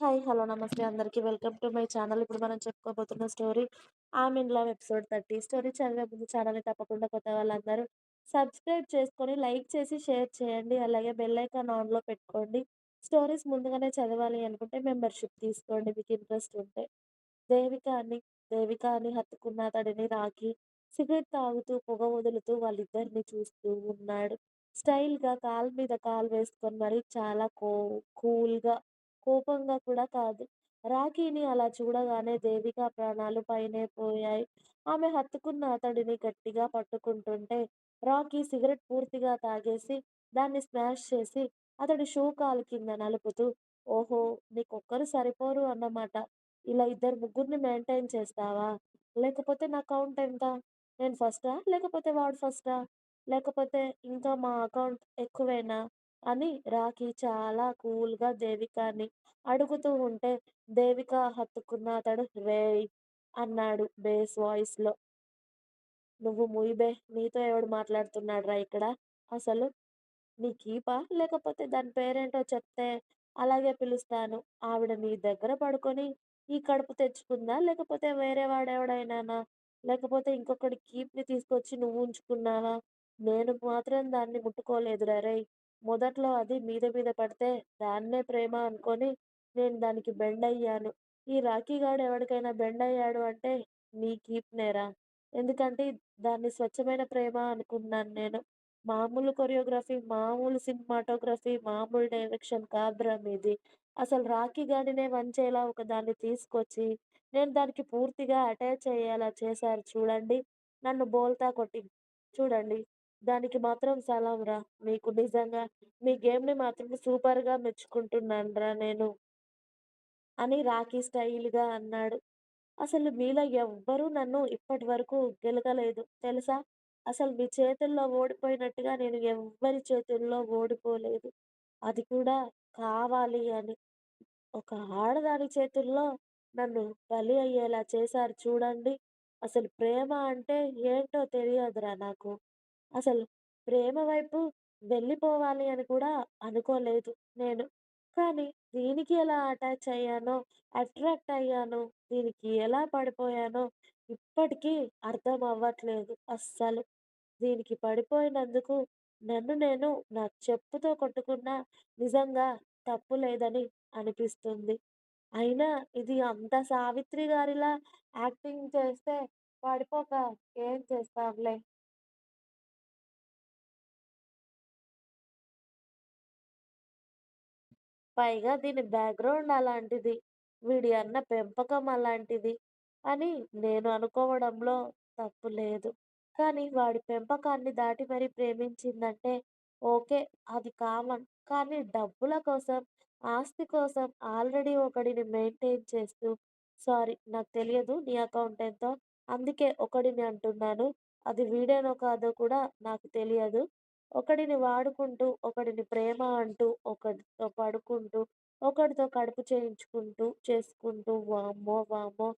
Hi. Hello. నమస్తే అందరికీ welcome to my channel. ఇప్పుడు మనం చెప్పుకోబోతున్న story 'I'm in love' episode 30. Story చదివే ముందు ఛానల్‌ని తప్పకుండా కొత్త వాళ్ళందరూ సబ్స్క్రైబ్ చేసుకొని, లైక్ చేసి, షేర్ చేయండి. అలాగే బెల్ ఐకాన్ ఆన్‌లో పెట్టుకోండి. స్టోరీస్ ముందుగానే చదవాలి అనుకుంటే మెంబర్‌షిప్ తీసుకోండి మీకు ఇంట్రెస్ట్ ఉంటే. దేవికాని దేవికాని హత్తుకున్న అతడిని రాకి సిగరెట్ తాగుతూ, పొగ వదులుతూ వాళ్ళిద్దరిని చూస్తూ ఉన్నాడు. స్టైల్‌గా కాలు మీద కాలు వేసుకొని మరి చాలా కో కూల్‌గా, కోపంగా కూడా కాదు. రాఖీని అలా చూడగానే దేవిక ప్రాణాలు పైనే పోయాయి. ఆమె హత్తుకున్న అతడిని గట్టిగా పట్టుకుంటుంటే, రాకీ సిగరెట్ పూర్తిగా తాగేసి, దాన్ని స్మాష్ చేసి, అతడి షూ కాలు కింద నలుపుతూ ఓహో! నీకొక్కరు సరిపోరు అన్నమాట. ఇలా ఇద్దరు ముగ్గురిని మెయింటైన్ చేస్తావా? లేకపోతే నా అకౌంట్ ఎంత? నేను ఫస్టా? లేకపోతే వాడు ఫస్టా? లేకపోతే ఇంకా మా అకౌంట్ ఎక్కువేనా? అని రాఖీ చాలా కూల్‌గా దేవికని అడుగుతూ ఉంటే, దేవిక హత్తుకున్న అతడు రేయ్! అన్నాడు బేస్ వాయిస్‌లో. నువ్వు ముయిబే నీతో ఎవడు మాట్లాడుతున్నాడ్రా ఇక్కడ అసలు? నీ కీపా? లేకపోతే దాని పేరేంటో చెప్తే అలాగే పిలుస్తాను. ఆవిడ నీ దగ్గర పడుకొని ఈ కడుపు తెచ్చుకుందా? లేకపోతే వేరే వాడెవడైనానా? లేకపోతే ఇంకొకటి కీప్‌ని తీసుకొచ్చి నువ్వు ఉంచుకున్నావా నేను మాత్రం దాన్ని ముట్టుకోలేదురా రేయ్! మొదట్లో అది మీద మీద పడితే దాన్నే ప్రేమ అనుకొని నేను దానికి బెండ్ అయ్యాను ఈ రాకీగాడు ఎవడికైనా బెండయ్యాడు అంటే నీ కీప్‌నేరా! ఎందుకంటే దాన్ని స్వచ్ఛమైన ప్రేమ అనుకున్నాను నేను. మామూలు కొరియోగ్రఫీ, మామూలు సినిమాటోగ్రఫీ, మామూలు డైరెక్షన్ కాదురా మీది. అసలు రాఖీ గాడినే వంచేలా ఒకదాన్ని తీసుకొచ్చి, నేను దానికి పూర్తిగా అటాచ్ అయ్యేలా చేశారు చూడండి. నన్ను బోల్తా కొట్టి చూడండి. దానికి మాత్రం సలాంరా మీకు నిజంగా. మీ గేమ్‌ని మాత్రం సూపర్‌గా మెచ్చుకుంటున్నానురా నేను. అని రాఖీ స్టైల్‌గా అన్నాడు. అసలు మీలో ఎవ్వరూ నన్ను ఇప్పటివరకు గెలకలేదు తెలుసా? అసలు మీ చేతుల్లో ఓడిపోయినట్టుగా నేను ఎవ్వరి చేతుల్లో ఓడిపోలేదు. అది కూడా కావాలి అని. ఒక ఆడదాని చేతుల్లో నన్ను బలి అయ్యేలా చేశారు చూడండి. అసలు ప్రేమ అంటే ఏంటో తెలియదురా నాకు. అసలు ప్రేమ వైపు వెళ్ళిపోవాలి అని కూడా అనుకోలేదు నేను. కానీ దీనికి ఎలా అటాచ్ అయ్యానో, అట్రాక్ట్ అయ్యానో, దీనికి ఎలా పడిపోయానో ఇప్పటికీ అర్థం అవ్వట్లేదు అస్సలు. దీనికి పడిపోయినందుకు నన్ను నేను నా చెప్పుతో కొట్టుకున్నా నిజంగా తప్పు లేదని అనిపిస్తుంది. అయినా ఇది అంత సావిత్రి గారిలా యాక్టింగ్ చేస్తే పడిపోక ఏం చేస్తాంలే. పైగా దీని బ్యాక్‌గ్రౌండ్ అలాంటిది. వీడి అన్న పెంపకం అలాంటిది అని నేను అనుకోవడంలో తప్పు లేదు. కానీ వాడి పెంపకాన్ని దాటి మరీ ప్రేమించిందంటే ఓకే. అది కామన్. కానీ డబ్బుల కోసం, ఆస్తి కోసం ఆల్రెడీ ఒకడిని మెయింటైన్ చేస్తూ సారీ నాకు తెలియదు నీ అకౌంట్ ఎంతో. అందుకే ఒకడిని అంటున్నాను. అది వీడేనో కాదో కూడా నాకు తెలియదు. ఒకడిని వాడుకుంటూ, ఒకడిని ప్రేమ అంటూ, ఒకడితో పడుకుంటూ, ఒకడితో కడుపు చేయించుకుంటూ, చేసుకుంటూ వామ్మో! వామ్మో!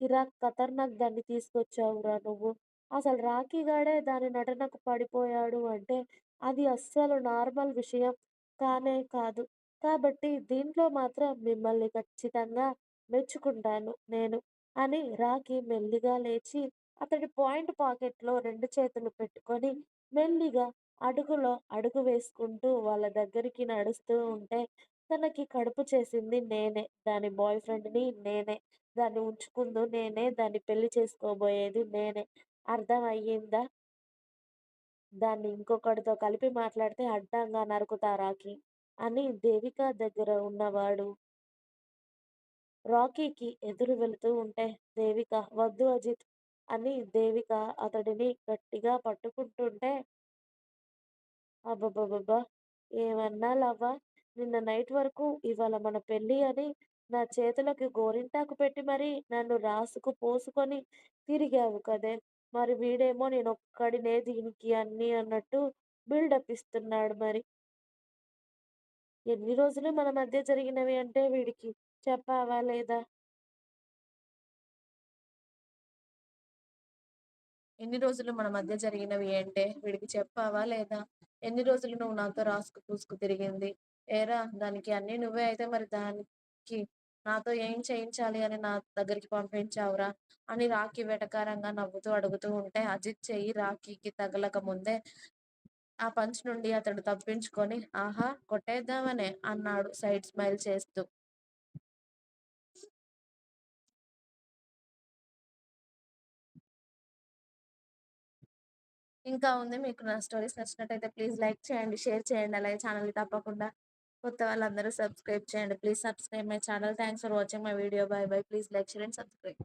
ఇరా ఖతర్నాక్ దాన్ని తీసుకొచ్చావురా నువ్వు. అసలు రాఖీ గాడే దాని నటనకు పడిపోయాడు అంటే అది అస్సలు నార్మల్ విషయం కానే కాదు. కాబట్టి దీంట్లో మాత్రం మిమ్మల్ని ఖచ్చితంగా మెచ్చుకుంటాను నేను. అని రాఖీ మెల్లిగా లేచి అతడి పాయింట్ పాకెట్‌లో రెండు చేతులు పెట్టుకొని మెల్లిగా అడుగులో అడుగు వేసుకుంటూ వాళ్ళ దగ్గరికి నడుస్తూ ఉంటే తనకి కడుపు చేసింది నేనే. దాని బాయ్ ఫ్రెండ్‌ని నేనే. దాన్ని ఉంచుకుందు నేనే. దాన్ని పెళ్ళి చేసుకోబోయేది నేనే. అర్థం అయ్యిందా? దాన్ని ఇంకొకటితో కలిపి మాట్లాడితే అడ్డంగా నరుకుతా రాకీ! అని దేవిక దగ్గర ఉన్నవాడు రాకీకి ఎదురు వెళుతూ ఉంటే దేవిక వద్దు అజిత్! అని దేవిక అతడిని గట్టిగా పట్టుకుంటుంటే అబ్బబ్బబ్బబ్బా! ఏమన్నా లవ్వా? నిన్న నైట్ వరకు ఇవాళ మన పెళ్ళి అని నా చేతులకి గోరింటాకు పెట్టి మరీ నన్ను రాసుకు పోసుకొని తిరిగావు కదే! మరి వీడేమో నేనొక్కడినే దీనికి అన్నీ అన్నట్టు బిల్డప్ ఇస్తున్నాడు మరి. ఎన్ని రోజులు మన మధ్య జరిగినవి అంటే వీడికి చెప్పావా లేదా? ఎన్ని రోజులు మన మధ్య జరిగినవి ఏంటే వీడికి చెప్పావా లేదా? ఎన్ని రోజులు నువ్వు నాతో రాసుకు పూసుకు తిరిగింది? ఏరా దానికి అన్ని నువ్వే అయితే మరి దానికి నాతో ఏం చేయించాలి అని నా దగ్గరికి పంపించావురా? అని రాఖీ వెటకారంగా నవ్వుతూ అడుగుతూ ఉంటే అజిత్ చెయ్యి రాఖీకి తగలక ముందే ఆ పంచ్ నుండి అతడు తప్పించుకొని ఆహా! కొట్టేద్దామనే అన్నాడు సైడ్ స్మైల్ చేస్తూ. ఇంకా ఉంది. మీకు నా స్టోరీస్ నచ్చినట్టయితే ప్లీజ్ లైక్ చేయండి, షేర్ చేయండి. అలాగే ఛానల్‌ని తప్పకుండా కొత్త వాళ్ళందరూ సబ్స్క్రైబ్ చేయండి. Please subscribe my channel. Thanks for watching my video. Bye bye. Please like, share and subscribe.